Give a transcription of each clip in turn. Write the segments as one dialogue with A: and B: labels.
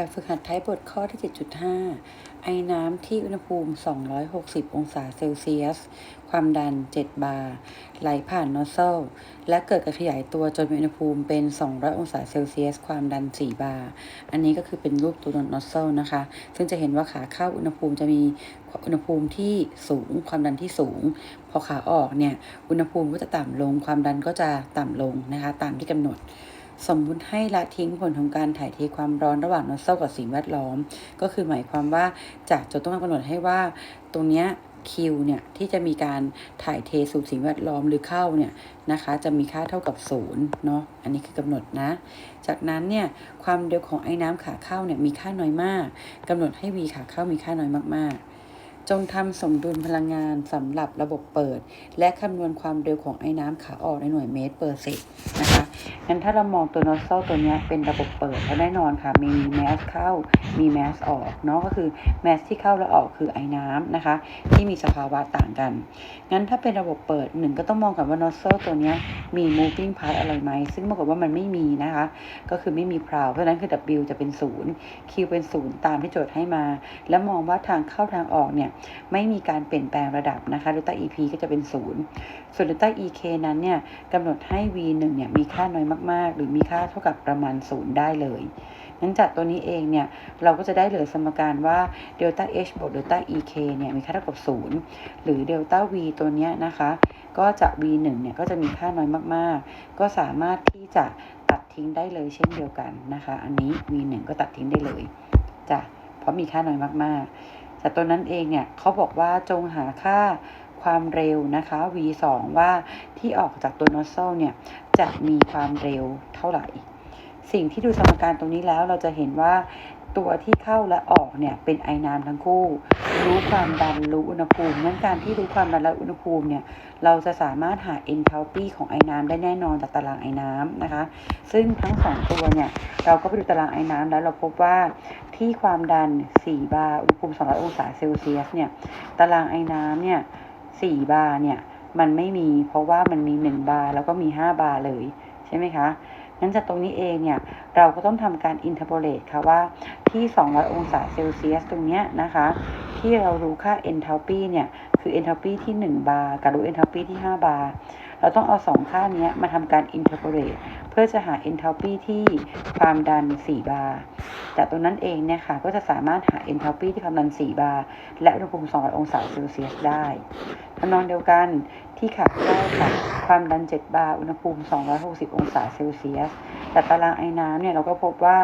A: แบบฝึกหัดท้ายบทข้อที่ 7.5 ไอ้น้ำที่อุณหภูมิ 260 องศาเซลเซียส ความดัน 7 บาร์ไหลผ่านนอสเซลและเกิดการขยายตัวจนมีอุณหภูมิเป็น 200 องศาเซลเซียส ความดัน 4 บาร์อันนี้ก็คือเป็นรูปตัวนอสเซลนะคะ ซึ่งจะเห็นว่าขาเข้าอุณหภูมิจะมีอุณหภูมิที่สูง ความดันที่สูง พอขาออกเนี่ย อุณหภูมิก็จะต่ำลง ความดันก็จะต่ำลงนะคะ ตามที่กำหนด สมมุติให้ละทิ้งผลของการถ่ายเทความร้อนระหว่างนอสเซลกับสิ่งแวดล้อม ก็คือหมายความว่าจากโจทย์ต้องการกำหนดให้ว่าตรงเนี้ยคิวเนี่ยที่จะมีการถ่ายเทสู่สิ่งแวดล้อมหรือเข้าเนี่ยนะคะจะมีค่าเท่ากับศูนย์เนาะอันนี้คือกำหนดนะ จากนั้นเนี่ยความเร็วของไอ้น้ำขาเข้าเนี่ยมีค่าน้อยมากกำหนดให้ v ขาเข้ามีค่าน้อยมากๆ จงทำสมดุลพลังงานสำหรับระบบเปิด และคำนวณความเร็วของไอ้น้ำขาออกในหน่วยเมตรเปอร์เซกนะคะงั้นถ้าเรามองตัวนอสเซลตัวนี้เป็นระบบเปิดแล้วแน่นอนค่ะมีแมสเข้ามีแมสออกเนาะก็คือแมสที่เข้าและออกคือไอ้น้ำนะคะ ที่มีสภาวะต่างกัน งั้นถ้าเป็นระบบเปิดหนึ่งก็ต้องมองก่อนว่านอสเซลตัวนี้มี moving part อะไรไหมซึ่งปรากฏว่ามันไม่มีนะคะ ก็คือไม่มีพราวเพราะนั้นคือ W จะเป็นศูนย์ Q เป็นศูนย์ตามที่โจทย์ให้มา แล้วมองว่าทางเข้าทางออกเนี่ยไม่มีการเปลี่ยนแปลงระดับนะคะเดลต้า EP ก็จะเป็นศูนย์ส่วนเดลต้า EK นั้นเนี่ยกำหนดให้ V1 เนี่ยมีค่าน้อยมากๆ หรือมีค่าเท่ากับประมาณศูนย์ได้เลยงั้นจากตัวนี้เองเนี่ยเราก็จะได้เหลือสมการว่าเดลต้า H บวกเดลต้า EK เนี่ยมีค่าเท่ากับศูนย์หรือเดลต้า V ตัวเนี้ยนะคะ ก็จะ V1 เนี่ยก็จะมีค่าน้อยมากๆ ก็สามารถที่จะตัดทิ้งได้เลยเช่นเดียวกันนะคะ อันนี้ V1 ก็ตัดทิ้งได้เลยจ้ะเพราะมีค่าน้อยมากๆ แต่ตัวนั้นเองเนี่ยเขาบอกว่าจงหาค่าความเร็วนะคะ v2 ว่าที่ออกจากตัวนอสเซลเนี่ยจะมีความเร็วเท่าไหร่ สิ่งที่ดูสมการตรงนี้แล้วเราจะเห็นว่า ตัวที่เข้าและออกเนี่ยเป็นไอน้ำทั้งคู่ รู้ความดันรู้อุณหภูมิงั้นการที่รู้ความดันและอุณหภูมิเนี่ยเราจะสามารถหา enthalpy ของไอน้ำได้แน่นอนจากตารางไอน้ำนะคะ ซึ่งทั้งสองตัวเนี่ยเราก็ไปดูตารางไอน้ำแล้วเราพบว่าที่ความดัน 4 บาร์อุณหภูมิ 200 องศาเซลเซียสเนี่ยตารางไอน้ำเนี่ย 4 บาร์เนี่ยมันไม่มีเพราะว่ามันมี 1 บาร์แล้วก็มี 5 บาร์เลยใช่ไหมคะ งั้นจากตรงนี้เองเนี่ยเราก็ต้องทำการอินเทอร์โพเลตค่ะว่าที่ 200 องศาเซลเซียสตรงเนี้ยนะคะ ที่เรารู้ค่า enthalpy เนี่ย คือ enthalpy ที่ 1 บาร์กับรู้ enthalpy ที่ 5 บาร์เราต้องเอา 2 ค่านี้มาทำการอินเทอร์โพเลตเพื่อจะหา enthalpy ที่ความดัน 4 บาร์จากตรงนั้นเองเนี่ยค่ะ ก็จะสามารถหา enthalpy ที่ความดัน 4 บาร์และอุณหภูมิ 200 องศาเซลเซียสได้ทำนองเดียวกัน ที่ขาเข้าค่ะ ความดัน 7 บาร์ อุณหภูมิ 260 องศาเซลเซียส แต่ตารางไอ้น้ำเนี่ยเราก็พบว่า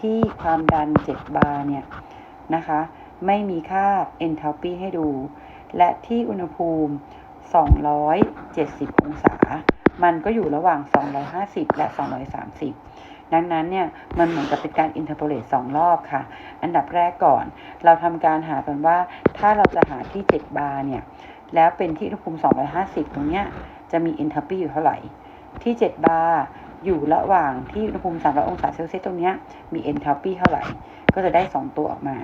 A: ที่ความดัน 7 บาร์เนี่ยนะคะ ไม่มีค่า enthalpy ให้ดู และที่อุณหภูมิ 270 องศา มันก็อยู่ระหว่าง 250 และ 230 ดังนั้นเนี่ย มันเหมือนกับเป็นการ interpolate สองรอบค่ะ อันดับแรกก่อน เราทำการหากันว่า ถ้าเราจะหาที่ 7 บาร์เนี่ย แล้วเป็นที่อุณหภูมิ 250 ตรงเนี้ยจะมีเอนทาปีอยู่เท่าไหร่ ที่ 7 บาร์อยู่ระหว่างที่อุณหภูมิ 300 องศาเซลเซียสตรงเนี้ยมีเอนทาปีเท่าไหร่ ก็จะได้ 2 ตัวออกมา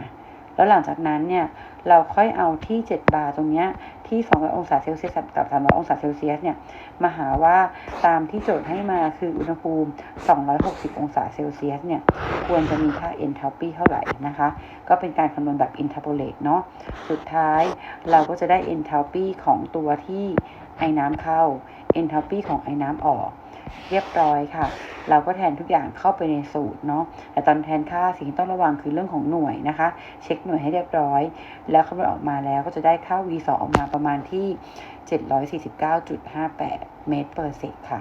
A: แล้วหลังจากนั้นเนี่ยเราค่อยเอาที่ 7 บาร์ตรงเนี้ยที่ 200 องศาเซลเซียสกับ 300 องศาเซลเซียสเนี่ยมาหาว่าตามที่โจทย์ให้มาคืออุณหภูมิ 260 องศาเซลเซียสเนี่ยควรจะมีค่า enthalpy เท่าไหร่นะคะ ก็เป็นการคำนวณแบบ interpolate เนาะสุดท้ายเราก็จะได้ enthalpy ของตัวที่ไอ้น้ำเข้า enthalpy ของไอ้น้ำออก เรียบร้อยค่ะ เราก็แทนทุกอย่างเข้าไปในสูตรเนาะแต่ตอนแทนค่าสิ่งที่ต้องระวังคือเรื่องของหน่วยนะคะ เช็คหน่วยให้เรียบร้อย แล้วคำนวณออกมาแล้วก็จะได้ค่า V2 ออกมาประมาณที่ 749.58 เมตรเปอร์เซกค่ะ